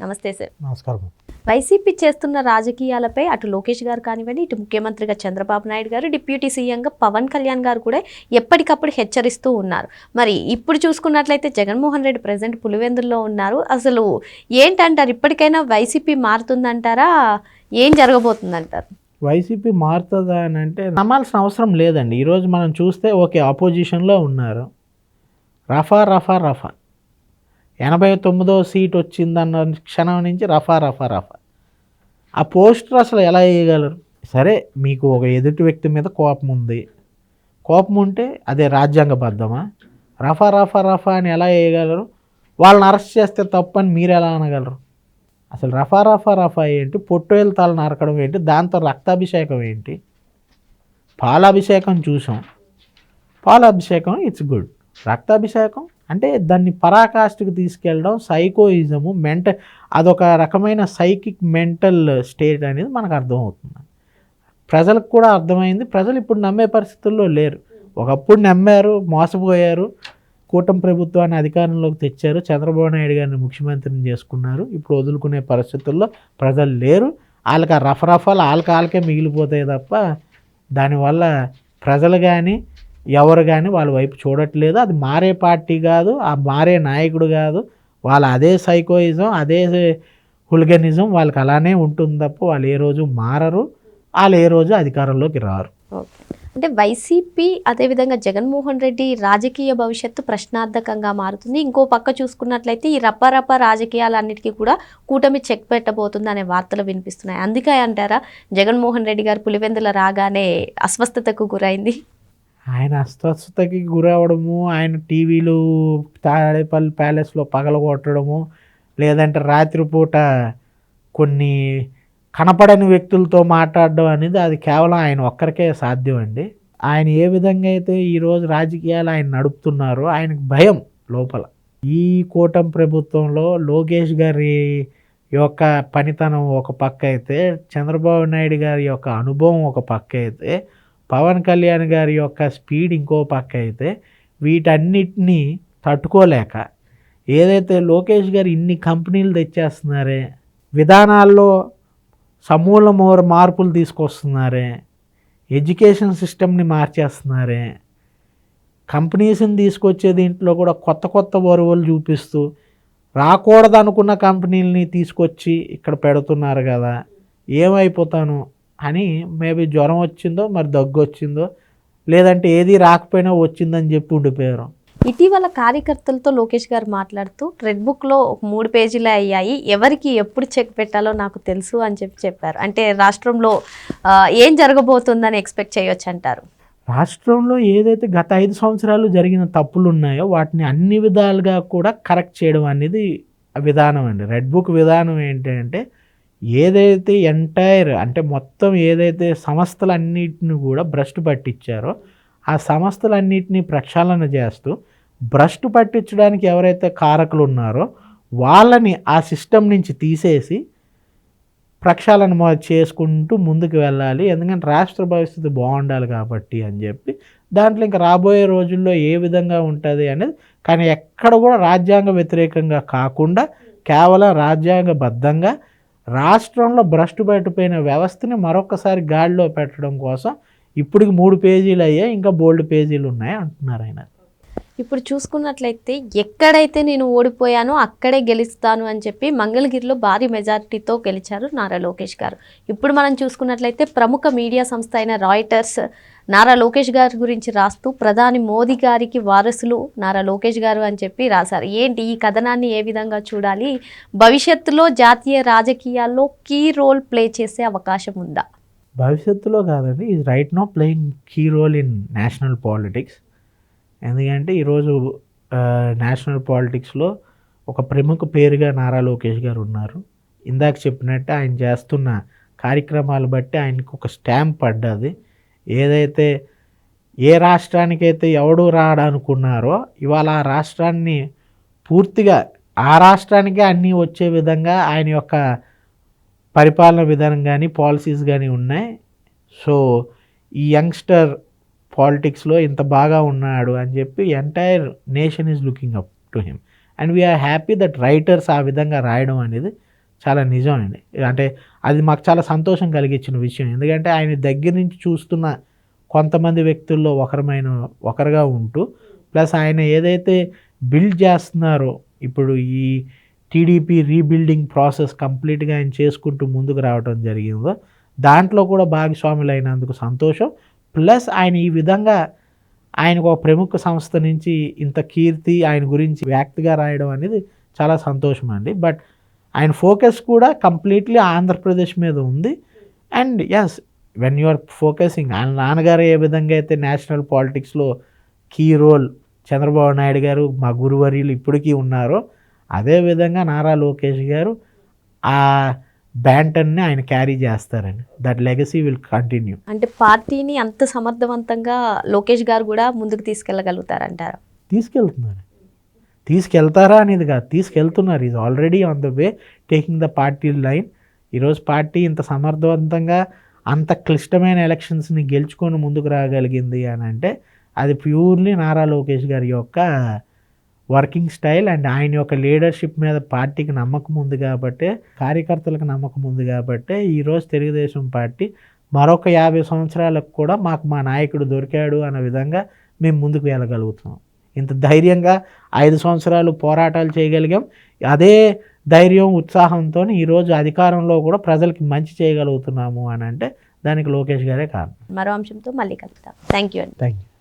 నమస్తే సార్. నమస్కారం. వైసీపీ చేస్తున్న రాజకీయాలపై అటు లోకేష్ గారు కానివ్వండి ఇటు ముఖ్యమంత్రిగా చంద్రబాబు నాయుడు గారు డిప్యూటీ సీఎంగా పవన్ కళ్యాణ్ గారు కూడా ఎప్పటికప్పుడు హెచ్చరిస్తూ ఉన్నారు. మరి ఇప్పుడు చూసుకున్నట్లయితే జగన్మోహన్ రెడ్డి ప్రజెంట్ పులివెందుల్లో ఉన్నారు. అసలు ఏంటంటారు? ఇప్పటికైనా వైసీపీ మారుతుందంటారా? ఏం జరగబోతుందంటారు? వైసీపీ మారుతుందా అని అంటే నమ్మాల్సిన అవసరం లేదండి. ఈరోజు మనం చూస్తే ఓకే ఆపోజిషన్లో ఉన్నారు. రఫా రఫా రఫా. ఎనభై తొమ్మిదో సీట్ వచ్చిందన్న క్షణం నుంచి రఫా రఫా రఫా. ఆ పోస్టర్ అసలు ఎలా వేయగలరు? సరే మీకు ఒక ఎదుటి వ్యక్తి మీద కోపం ఉంది. కోపం ఉంటే అదే రాజ్యాంగబద్ధమా రఫా రఫా రఫా అని ఎలా వేయగలరు? వాళ్ళని అరెస్ట్ చేస్తే తప్పని మీరు ఎలా అనగలరు? అసలు రఫా రఫా రఫా ఏంటి? పొట్టేలు తల నరకడం ఏంటి? దాంతో రక్తాభిషేకం ఏంటి? పాలాభిషేకం చూసాం. పాలాభిషేకం ఇట్స్ గుడ్ రక్తాభిషేకం అంటే దాన్ని పరాకాష్ఠకు తీసుకెళ్ళడం సైకోయిజము మెంట అదొక రకమైన సైకిక్ మెంటల్ స్టేట్ అనేది మనకు అర్థమవుతుంది. ప్రజలకు కూడా అర్థమైంది. ప్రజలు ఇప్పుడు నమ్మే పరిస్థితుల్లో లేరు. ఒకప్పుడు నమ్మారు మోసపోయారు కూటమి ప్రభుత్వాన్ని అధికారంలోకి తెచ్చారు చంద్రబాబు నాయుడు గారిని ముఖ్యమంత్రిని చేసుకున్నారు. ఇప్పుడు వదులుకునే పరిస్థితుల్లో ప్రజలు లేరు. వాళ్ళకి ఆ రఫరఫాలు వాళ్ళకి వాళ్ళకే మిగిలిపోతాయి తప్ప దానివల్ల ప్రజలు కానీ ఎవరు కానీ వాళ్ళ వైపు చూడట్లేదు. అది మారే పార్టీ కాదు ఆ మారే నాయకుడు కాదు. వాళ్ళ అదే సైకోయిజం అదే హుల్గనిజం వాళ్ళకి అలానే ఉంటుంది తప్ప వాళ్ళు ఏ రోజు మారరు. వాళ్ళు ఏ రోజు అధికారంలోకి రారు. అంటే వైసీపీ అదేవిధంగా జగన్మోహన్ రెడ్డి రాజకీయ భవిష్యత్తు ప్రశ్నార్థకంగా మారుతుంది. ఇంకో పక్క చూసుకున్నట్లయితే ఈ రప్పరప్ప రాజకీయాలన్నిటికీ కూడా కూటమి చెక్ పెట్టబోతుంది అనే వార్తలు వినిపిస్తున్నాయి. అందుకే అంటారా జగన్మోహన్ రెడ్డి గారు పులివెందుల రాగానే అస్వస్థతకు గురైంది? ఆయన అస్వస్థతకి గురవడము ఆయన టీవీలు తాడేపల్లి ప్యాలెస్లో పగలగొట్టడము లేదంటే రాత్రిపూట కొన్ని కనపడని వ్యక్తులతో మాట్లాడడం అనేది అది కేవలం ఆయన ఒక్కరికే సాధ్యం అండి. ఆయన ఏ విధంగా అయితే ఈరోజు రాజకీయాలు ఆయన నడుపుతున్నారో ఆయనకు భయం లోపల. ఈ కూటమి ప్రభుత్వంలో లోకేష్ గారి యొక్క పనితనం ఒక పక్క అయితే చంద్రబాబు నాయుడు గారి యొక్క అనుభవం ఒక పక్క అయితే పవన్ కళ్యాణ్ గారి యొక్క స్పీడ్ ఇంకో పక్క అయితే వీటన్నిటినీ తట్టుకోలేక ఏదైతే లోకేష్ గారు ఇన్ని కంపెనీలు తెచ్చేస్తున్నారే విధానాల్లో సమూల మోర మార్పులు తీసుకొస్తున్నారే ఎడ్యుకేషన్ సిస్టమ్ని మార్చేస్తున్నారే కంపెనీస్ని తీసుకొచ్చే దీంట్లో కూడా కొత్త కొత్త వరువులు చూపిస్తూ రాకూడదనుకున్న కంపెనీలని తీసుకొచ్చి ఇక్కడ పెడుతున్నారు కదా ఏమైపోతాను? అని మేబీ జ్వరం వచ్చిందో మరి దగ్గు వచ్చిందో లేదంటే ఏది రాకపోయినా వచ్చిందని చెప్పి ఉండిపోయారు. ఇటీవల కార్యకర్తలతో లోకేష్ గారు మాట్లాడుతూ రెడ్ బుక్లో ఒక మూడు పేజీలే అయ్యాయి ఎవరికి ఎప్పుడు చెక్ పెట్టాలో నాకు తెలుసు అని చెప్పి చెప్పారు. అంటే రాష్ట్రంలో ఏం జరగబోతుందని ఎక్స్పెక్ట్ చేయొచ్చు అంటారు. రాష్ట్రంలో ఏదైతే గత ఐదు సంవత్సరాలు జరిగిన తప్పులు ఉన్నాయో వాటిని అన్ని విధాలుగా కూడా కరెక్ట్ చేయడం అనేది విధానం అండి. రెడ్ బుక్ విధానం ఏంటంటే ఏదైతే ఎంటైర్ అంటే మొత్తం ఏదైతే సంస్థలన్నిటిని కూడా భ్రష్టు పట్టించారో ఆ సంస్థలన్నిటిని ప్రక్షాళన చేస్తూ భ్రష్టు పట్టించడానికి ఎవరైతే కారకులు ఉన్నారో వాళ్ళని ఆ సిస్టమ్ నుంచి తీసేసి ప్రక్షాళన చేసుకుంటూ ముందుకు వెళ్ళాలి. ఎందుకంటే రాష్ట్ర భవిష్యత్తు బాగుండాలి కాబట్టి అని చెప్పి దాంట్లో ఇంకా రాబోయే రోజుల్లో ఏ విధంగా ఉంటుంది అనేది కానీ ఎక్కడ కూడా రాజ్యాంగ వ్యతిరేకంగా కాకుండా కేవలం రాజ్యాంగబద్ధంగా రాష్ట్రంలో భ్రష్టు పట్టిపోయిన వ్యవస్థని మరొకసారి గాడిలో పెట్టడం కోసం ఇప్పటికి మూడు పేజీలు అయ్యాయి ఇంకా బోల్డ్ పేజీలు ఉన్నాయి అంటున్నారు ఆయన. ఇప్పుడు చూసుకున్నట్లయితే ఎక్కడైతే నేను ఓడిపోయానో అక్కడే గెలుస్తాను అని చెప్పి మంగళగిరిలో భారీ మెజారిటీతో గెలిచారు నారా లోకేష్ గారు. ఇప్పుడు మనం చూసుకున్నట్లయితే ప్రముఖ మీడియా సంస్థ అయిన రాయిటర్స్ నారా లోకేష్ గారి గురించి రాస్తూ ప్రధాని మోదీ గారికి వారసులు నారా లోకేష్ గారు అని చెప్పి రాశారు. ఏంటి? ఈ కథనాన్ని ఏ విధంగా చూడాలి? భవిష్యత్తులో జాతీయ రాజకీయాల్లో కీ రోల్ ప్లే చేసే అవకాశం ఉందా? భవిష్యత్తులో కాదండి. Is right now playing key role in national politics. ఎందుకంటే ఈరోజు నేషనల్ పాలిటిక్స్లో ఒక ప్రముఖ పేరుగా నారా లోకేష్ గారు ఉన్నారు. ఇందాక చెప్పినట్టు ఆయన చేస్తున్న కార్యక్రమాలు బట్టి ఆయనకు ఒక స్టాంప్ పడ్డది. ఏదైతే ఏ రాష్ట్రానికైతే ఎవడు రాడనుకున్నారో ఇవాళ ఆ రాష్ట్రాన్ని పూర్తిగా ఆ రాష్ట్రానికే అన్నీ వచ్చే విధంగా ఆయన యొక్క పరిపాలన విధానం కానీ పాలసీస్ కానీ ఉన్నాయి. సో ఈ యంగ్స్టర్ పాలిటిక్స్లో ఇంత బాగా ఉన్నాడు అని చెప్పి entire nation is looking up to him. And we are happy that writers ఆ విధంగా రాయడం అనేది చాలా నిజం అండి అంటే అది మాకు చాలా సంతోషం కలిగించిన విషయం. ఎందుకంటే ఆయన దగ్గర నుంచి చూస్తున్న కొంతమంది వ్యక్తుల్లో ఒకరమైన ఒకరుగా ఉంటూ ప్లస్ ఆయన ఏదైతే బిల్డ్ చేస్తున్నారో ఇప్పుడు ఈ టీడీపీ రీబిల్డింగ్ ప్రాసెస్ కంప్లీట్గా ఆయన చేసుకుంటూ ముందుకు రావడం జరిగిందో దాంట్లో కూడా భాగస్వాములు అయినందుకు సంతోషం. ప్లస్ ఆయన ఈ విధంగా ఆయనకు ఒక ప్రముఖ సంస్థ నుంచి ఇంత కీర్తి ఆయన గురించి వ్యాక్తిగా రాయడం అనేది చాలా సంతోషం అండి బట్ ఆయన ఫోకస్ కూడా కంప్లీట్లీ ఆంధ్రప్రదేశ్ మీద ఉంది. And as when you are focusing ఆయన నాన్నగారు ఏ విధంగా అయితే నేషనల్ పాలిటిక్స్లో కీ రోల్ చంద్రబాబు నాయుడు గారు మా గురువర్యులు ఇప్పటికీ ఉన్నారో అదేవిధంగా నారా లోకేష్ గారు ఆ బ్యాంటన్ని ఆయన క్యారీ చేస్తారండి దట్ లెగసీ విల్ కంటిన్యూ అంటే పార్టీని అంత సమర్థవంతంగా లోకేష్ గారు కూడా ముందుకు తీసుకెళ్ళగలుగుతారంటారా. తీసుకెళ్తున్నారు. తీసుకెళ్తారా అనేది కాదు తీసుకెళ్తున్నారు. Is already on the way taking the party line ఈరోజు పార్టీ ఇంత సమర్థవంతంగా అంత క్లిష్టమైన ఎలక్షన్స్ని గెలుచుకొని ముందుకు రాగలిగింది అని అంటే అది ప్యూర్లీ నారా లోకేష్ గారి యొక్క వర్కింగ్ స్టైల్ అండ్ ఆయన యొక్క లీడర్షిప్ మీద పార్టీకి నమ్మకం ఉంది కాబట్టి కార్యకర్తలకు నమ్మకం ఉంది కాబట్టి ఈరోజు తెలుగుదేశం పార్టీ మరొక యాభై సంవత్సరాలకు కూడా మాకు మా నాయకుడు దొరికాడు అన్న విధంగా మేము ముందుకు వెళ్ళగలుగుతున్నాం. ఇంత ధైర్యంగా ఐదు సంవత్సరాలు పోరాటాలు చేయగలిగాం. అదే ధైర్యం ఉత్సాహంతో ఈరోజు అధికారంలో కూడా ప్రజలకి మంచి చేయగలుగుతున్నాము అని అంటే దానికి లోకేష్ గారే కారణం. మరో అంశంతో మళ్ళీ కలుద్దాం. థ్యాంక్ యూ అండి. Thank you